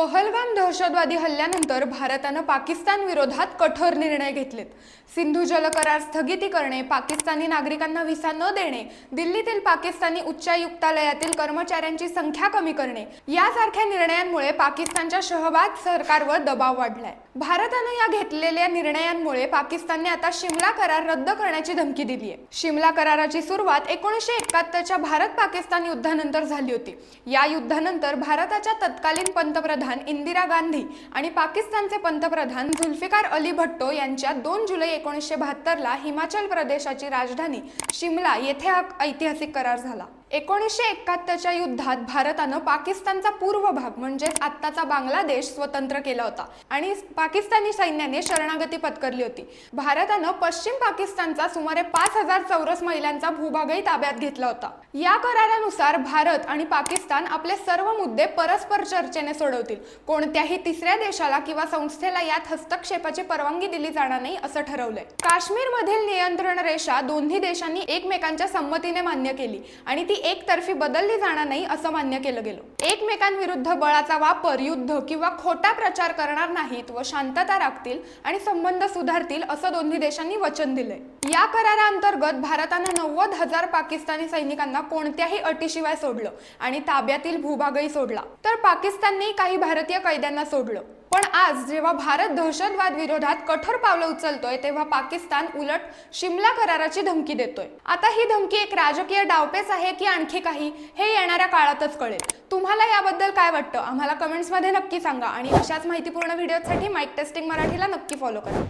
पहलगाम दहशतवादी हल्ल्यानंतर भारतानं पाकिस्तान विरोधात कठोर निर्णय घेतलेत. सिंधू जल करार स्थगिती करणे पाकिस्तानी नागरिकांना व्हिसा न देणे दिल्लीतील पाकिस्तानी उच्चायुक्तालयातील कर्मचाऱ्यांची संख्या कमी करणे यासारख्या निर्णयांमुळे पाकिस्तानच्या शहबाद सरकारवर दबाव वाढलाय. भारतानं या घेतलेल्या निर्णयांमुळे पाकिस्तानने आता शिमला करार रद्द करण्याची धमकी दिली आहे शिमला कराराची सुरुवात एकोणीसशे एकाहत्तरच्या भारत पाकिस्तान युद्धानंतर झाली होती. या युद्धानंतर भारताच्या तत्कालीन पंतप्रधान इंदिरा गांधी आणि पाकिस्तानचे पंतप्रधान झुल्फिकार अली भट्टो यांच्या दोन जुलै एकोणीसशे बहात्तरला हिमाचल प्रदेशाची राजधानी शिमला येथे हा ऐतिहासिक करार झाला. एकोणीसशे एकाहत्तरच्या युद्धात भारतानं पाकिस्तानचा पूर्व भाग म्हणजेच आत्ताचा बांगलादेश स्वतंत्र केला होता. आणि पाकिस्तानी सैन्याने शरणागती पत्करली होती. भारतानं पश्चिम पाकिस्तानचा सुमारे पाच हजार चौरस मैलांचा भूभागही ताब्यात घेतला होता. या करारानुसार भारत आणि पाकिस्तान आपले सर्व मुद्दे परस्पर चर्चेने सोडवतील. कोणत्याही तिसऱ्या देशाला किंवा संस्थेला यात हस्तक्षेपाची परवानगी दिली जाणार नाही असं ठरवलंय. काश्मीरमधील नियंत्रण रेषा दोन्ही देशांनी एकमेकांच्या संमतीने मान्य केली. आणि ती एकतर्फी बदलली जाणार नाही असं मान्य केलं गेलं. एकमेकांविरुद्ध बळाचा वापर युद्ध किंवा खोटा प्रचार करणार नाहीत व शांतता राखतील आणि संबंध सुधारतील असं दोन्ही देशांनी वचन दिलंय. या कराराअंतर्गत भारतानं नव्वद हजार पाकिस्तानी सैनिकांना कोणत्याही अटीशिवाय सोडलं आणि ताब्यातील भूभागही सोडला. तर पाकिस्तानने काही भारतीय कैद्यांना सोडलं. पण आज जेव्हा भारत दहशतवाद विरोधात कठोर पावलं उचलतोय तेव्हा पाकिस्तान उलट शिमला कराराची धमकी देतोय. आता ही धमकी एक राजकीय डावपेच आहे की आणखी काही? हे येणाऱ्या काळातच कळेल. तुम्हाला याबद्दल काय वाटतं? आम्हाला कमेंट्समध्ये नक्की सांगा आणि अशाच माहितीपूर्ण व्हिडिओसाठी माईक टेस्टिंग मराठीला नक्की फॉलो करा.